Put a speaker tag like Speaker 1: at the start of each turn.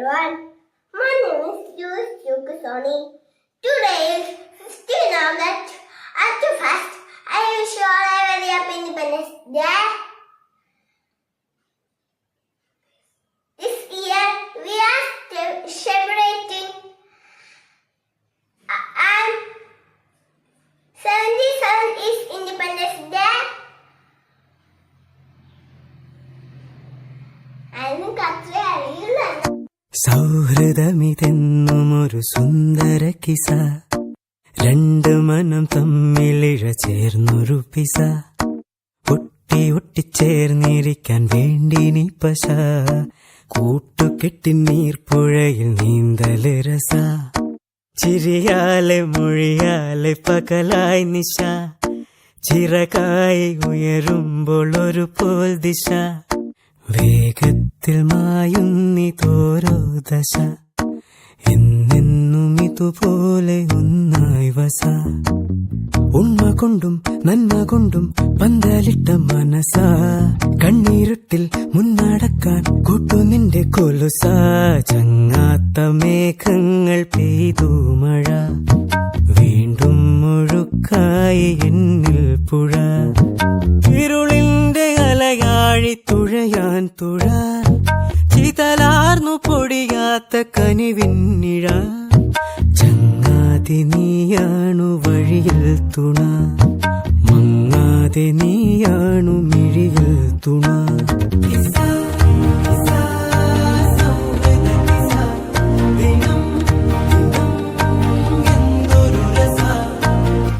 Speaker 1: everyone. My name is Louis Yukasoni. Today is 15 August. After fast, I wish you all a very happy Independence Day. This year, we are celebrating uh, and 77 is Independence Day. I'm going to you learn. അറിയില്ല
Speaker 2: സൗഹൃദമിതെന്നുമൊരു സുന്ദര കിസ. രണ്ട് മനം തമ്മിലിഴ ചേർന്നൊരു pizza. ഒട്ടി ഒട്ടിച്ചേർന്നിരിക്കാൻ വേണ്ടി നീ പശ. കൂട്ടുകെട്ടി നീർപ്പുഴയിൽ നീന്തൽ രസ. ചിരിയാലെ മൊഴിയാലെ പകലായി നിശ. ചിറകായി ഉയരുമ്പോൾ ഒരു പോൽ ദിശ. വേഗത്തിൽ മായുന്നിതോരോ ദശ. എന്നെന്നും ഇതുപോലെ ഒന്നായി വസ. ഉണ്മ കൊണ്ടും നന്മ കൊണ്ടും പന്തലിട്ട മനസ. കണ്ണീരുട്ടിൽ മുന്നടക്കാൻ കൂട്ടു നിന്റെ കൊലുസ. ചങ്ങാത്ത മേഘങ്ങൾ പെയ്തു മഴ. വീണ്ടും മുഴുക്കായി എന്നിൽ പുഴ. തുഴയാൻ തുഴ ചിതലാർന്നു പൊടിയാത്ത കനിവിന്നിഴ ചങ്ങാതി നീയാണു വഴിയിൽ തുണ മങ്ങാതെ നീയാണു മിഴിയിൽ തുണ.